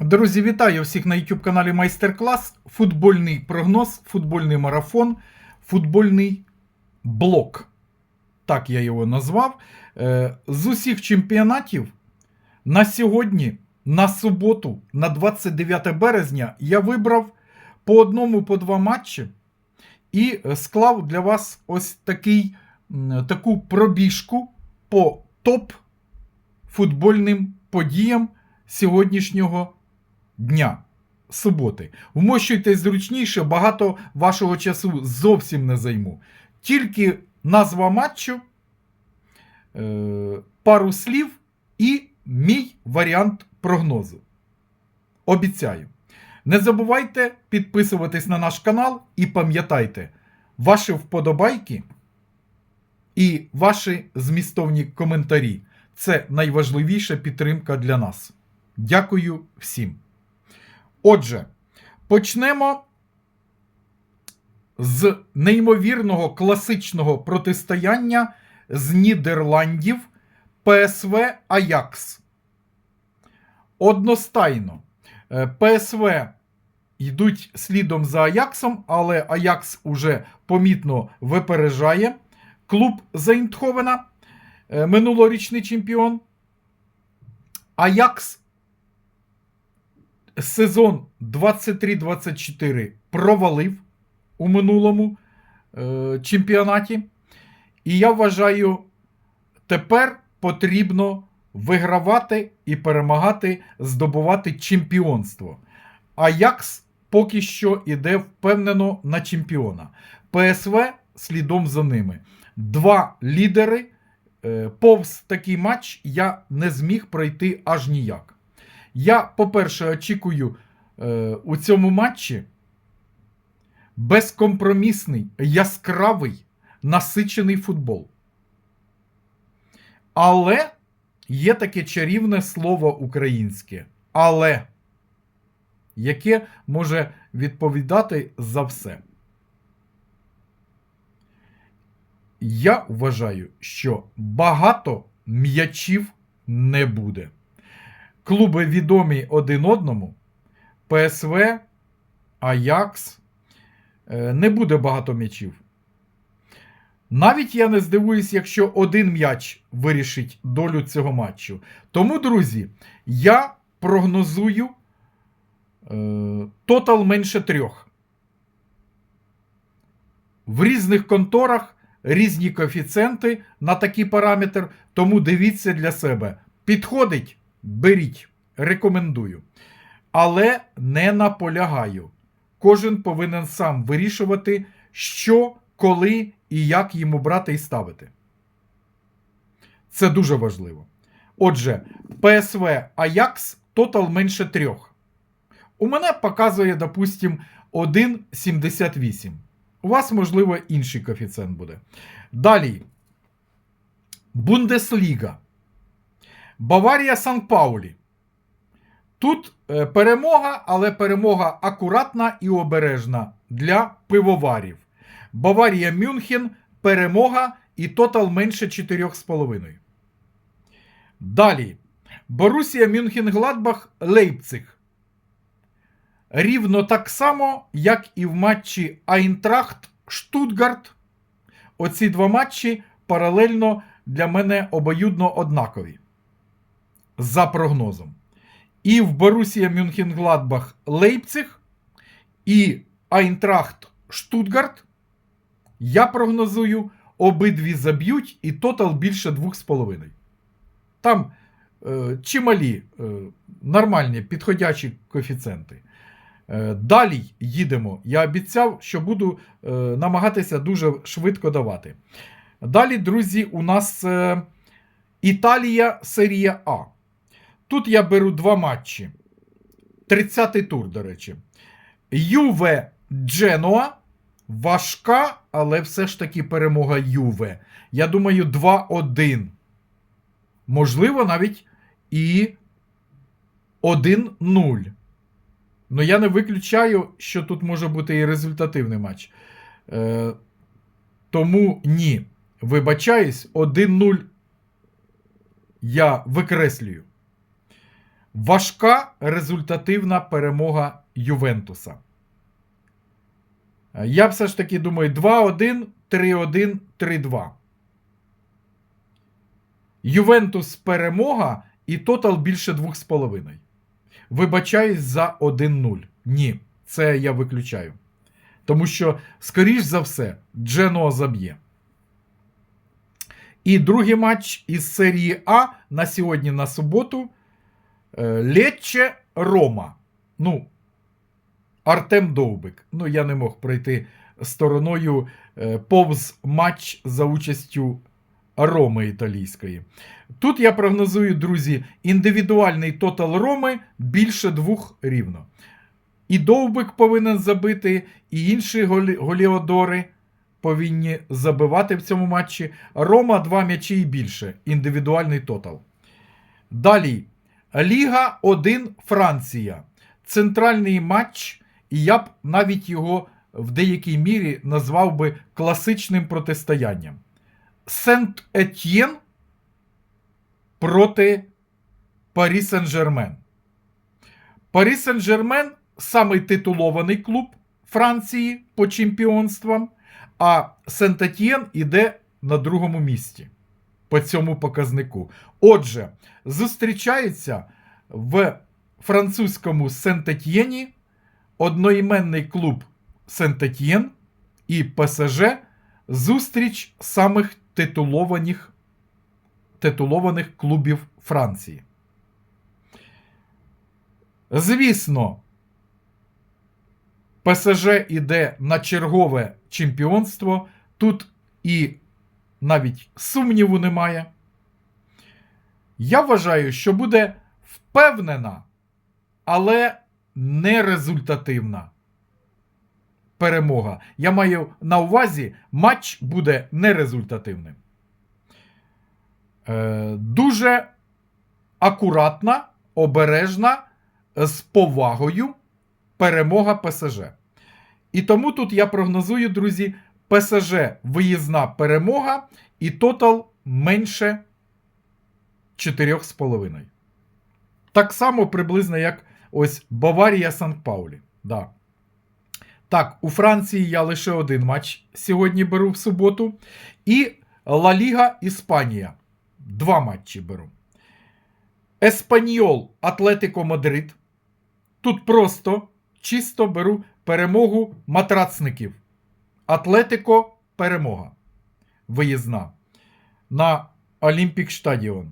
Друзі, вітаю всіх на YouTube каналі Майстер-клас. Футбольний прогноз, футбольний марафон, футбольний блок. Так я його назвав. Е, З усіх чемпіонатів на сьогодні, на суботу, на 29 березня, я вибрав по одному, по два матчі і склав для вас ось такий, таку пробіжку по топ футбольним подіям сьогоднішнього дня. Суботи. Вмощуйтесь зручніше, багато вашого часу зовсім не займу. Тільки назва матчу, е, пару слів і мій варіант прогнозу. Обіцяю. Не забувайте підписуватись на наш канал і пам'ятайте, ваші вподобайки і ваші змістовні коментарі це найважливіша підтримка для нас. Дякую всім. Отже, почнемо з неймовірного класичного протистояння з Нідерландів ПСВ Аякс. Одностайно. Е, ПСВ йдуть слідом за Аяксом, але Аякс уже помітно випереджає. Клуб Зайнтховена, е, минулорічний чемпіон. Аякс сезон 23-24 провалив у минулому е, чемпіонаті. І я вважаю, тепер потрібно вигравати і перемагати, здобувати чемпіонство. Аякс поки що іде впевнено на чемпіона. ПСВ слідом за ними. Два лідери. Е, Повз такий матч я не зміг пройти аж ніяк. Я, по-перше, очікую е, у цьому матчі безкомпромісний, яскравий, насичений футбол. Але є таке чарівне слово українське. Але, яке може відповідати за все. Я вважаю, що багато м'ячів не буде. Клуби відомі один одному. ПСВ, Аякс. Е, Не буде багато м'ячів. Навіть я не здивуюсь, якщо один м'яч вирішить долю цього матчу. Тому, друзі, я прогнозую е, тотал менше трьох. В різних конторах різні коефіцієнти на такий параметр, тому дивіться для себе. Підходить, беріть, рекомендую. Але не наполягаю. Кожен повинен сам вирішувати, що, коли і як йому брати і ставити. Це дуже важливо. Отже, ПСВ Аякс тотал менше трьох. У мене показує, допустим, 1,78. У вас, можливо, інший коефіцієнт буде. Далі. Бундесліга. Баварія Сан-Паулі. Тут е, перемога, але перемога акуратна і обережна для пивоварів. Баварія Мюнхен перемога і тотал менше 4,5. Далі. Борусія Мюнхен Гладбах Лейпциг. Рівно так само, як і в матчі Айнтрахт Штутгарт. Оці два матчі паралельно для мене обоюдно однакові. За прогнозом. І в Борусія Мюнхен-Гладбах Лейпциг, і Айнтрахт Штутгарт. Я прогнозую, обидві заб'ють і тотал більше 2,5. Там е, чималі, е, нормальні, підходячі коефіцієнти. Е, далі їдемо. Я обіцяв, що буду е, намагатися дуже швидко давати. Далі, друзі, у нас е, Італія серія А. Тут я беру два матчі. 30-й тур, до речі. Юве Дженуа. Важка, але все ж таки перемога Юве. Я думаю, 2-1. Можливо, навіть і 1-0. Ну, я не виключаю, що тут може бути і результативний матч. Е, Тому ні. Вибачаюсь, 1-0 я викреслюю. Важка результативна перемога Ювентуса. Е, Я все ж таки думаю 2-1, 3-1, 3-2. Ювентус перемога і тотал більше 2,5. Вибачаюсь за 1-0. Ні, це я виключаю. Тому що, скоріш за все, Дженоа заб'є. І другий матч із серії А на сьогодні на суботу. Е, Лечче Рома. Ну, Артем Довбик. Ну, я не мог пройти стороною е, повз матч за участю Роми італійської. Тут я прогнозую, друзі, індивідуальний тотал Роми більше двох рівно. І Довбик повинен забити, і інші голі- голіодори повинні забивати в цьому матчі. Рома два м'ячі і більше. Індивідуальний тотал. Далі. Ліга 1 Франція. Центральний матч, і я б навіть його в деякій мірі назвав би класичним протистоянням. Сент-Етьєн проти Парі Сен-Жермен. Парі Сен-Жермен самий титулований клуб Франції по чемпіонствам, а Сент-Етьєн іде на другому місці по цьому показнику. Отже, зустрічаються в французькому Сент-Етьєні одноіменний клуб Сент-Етьєн і ПСЖ зустріч самих титулованих, титулованих клубів Франції. Звісно, ПСЖ іде на чергове чемпіонство. Тут і навіть сумніву немає. Я вважаю, що буде впевнена, але не результативна перемога. Я маю на увазі, матч буде нерезультативним. Е, дуже акуратна, обережна, з повагою перемога ПСЖ. І тому тут я прогнозую, друзі, ПСЖ виїзна перемога і тотал менше 4,5. Так само приблизно, як ось Баварія Санкт-Паулі. Да. Так, у Франції я лише один матч сьогодні беру в суботу. І Ла Ліга Іспанія. Два матчі беру. Еспаньол Атлетико Мадрид. Тут просто чисто беру перемогу матрацників. Атлетико перемога. Виїзна. На Олімпік Стадіон.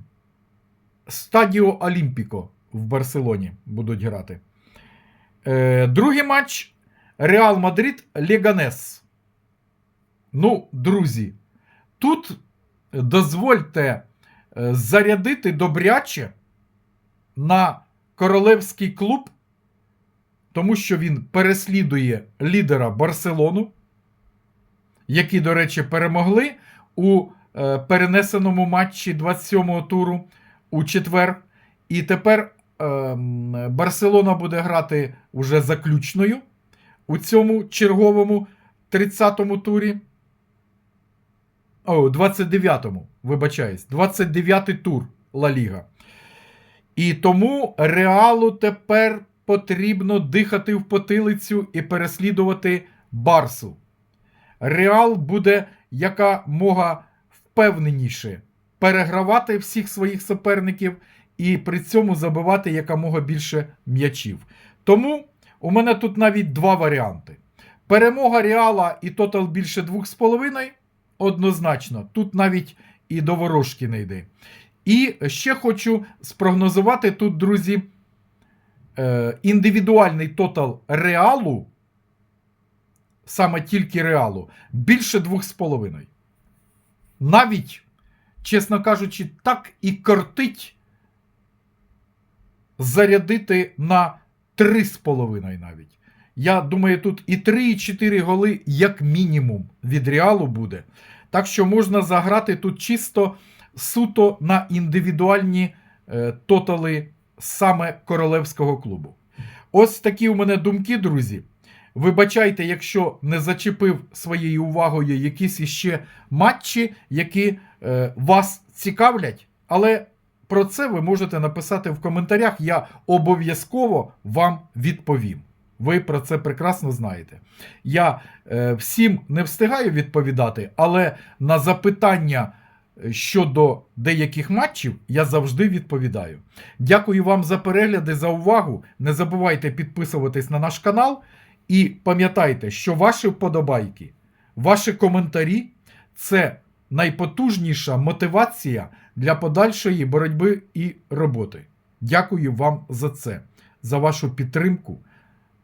Стадіо Олімпіко в Барселоні будуть грати. Е, другий матч Реал Мадрид Леганес. Ну, друзі, тут дозвольте е, зарядити добряче на королевський клуб, тому що він переслідує лідера Барселону, які, до речі, перемогли у е, перенесеному матчі 27-го туру у четвер. І тепер е, Барселона буде грати уже заключною у цьому черговому 30-му турі. О, 29-му, вибачаюсь, 29-й тур Ла Ліга. І тому Реалу тепер потрібно дихати в потилицю і переслідувати Барсу. Реал буде якомога впевненіше перегравати всіх своїх суперників і при цьому забивати якомога більше м'ячів. Тому у мене тут навіть два варіанти. Перемога Реала і тотал більше 2,5 однозначно. Тут навіть і до ворожки не йде. І ще хочу спрогнозувати тут, друзі, е, індивідуальний тотал реалу, саме тільки реалу, більше 2,5. Навіть, чесно кажучи, так і кортить зарядити на 3,5 навіть. Я думаю, тут і 3, і 4 голи, як мінімум, від реалу буде. Так що можна заграти тут чисто суто на індивідуальні е, тотали саме королевського клубу. Ось такі у мене думки, друзі. Вибачайте, якщо не зачепив своєю увагою якісь іще матчі, які е, вас цікавлять, але про це ви можете написати в коментарях. Я обов'язково вам відповім. Ви про це прекрасно знаєте. Я е, всім не встигаю відповідати, але на запитання е, щодо деяких матчів я завжди відповідаю. Дякую вам за перегляди, за увагу. Не забувайте підписуватись на наш канал. І пам'ятайте, що ваші вподобайки, ваші коментарі це найпотужніша мотивація для подальшої боротьби і роботи. Дякую вам за це, за вашу підтримку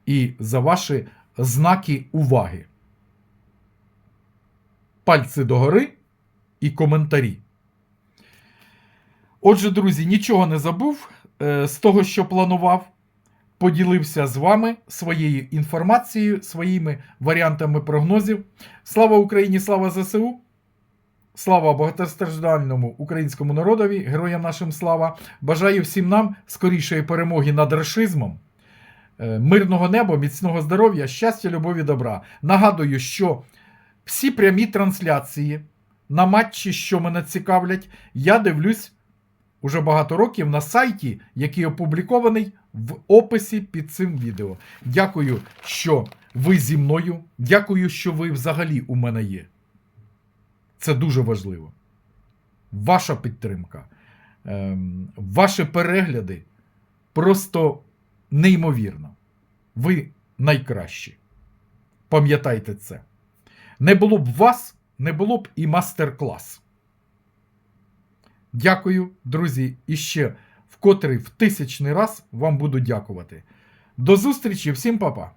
і за ваші знаки уваги. Пальці догори і коментарі. Отже, друзі, нічого не забув е, з того, що планував. Поділився з вами своєю інформацією, своїми варіантами прогнозів. Слава Україні, слава ЗСУ! Слава багатостраждальному українському народові, героям нашим слава! Бажаю всім нам скорішої перемоги над рашизмом, е, мирного неба, міцного здоров'я, щастя, любові, добра. Нагадую, що всі прямі трансляції на матчі, що мене цікавлять, я дивлюсь уже багато років на сайті, який опублікований в описі під цим відео. Дякую, що ви зі мною. Дякую, що ви взагалі у мене є. Це дуже важливо. Ваша підтримка, ем, ваші перегляди просто неймовірно. Ви найкращі. Пам'ятайте це. Не було б вас, не було б і мастер-клас. Дякую, друзі, і ще котрий в тисячний раз вам буду дякувати. До зустрічі, всім па-па!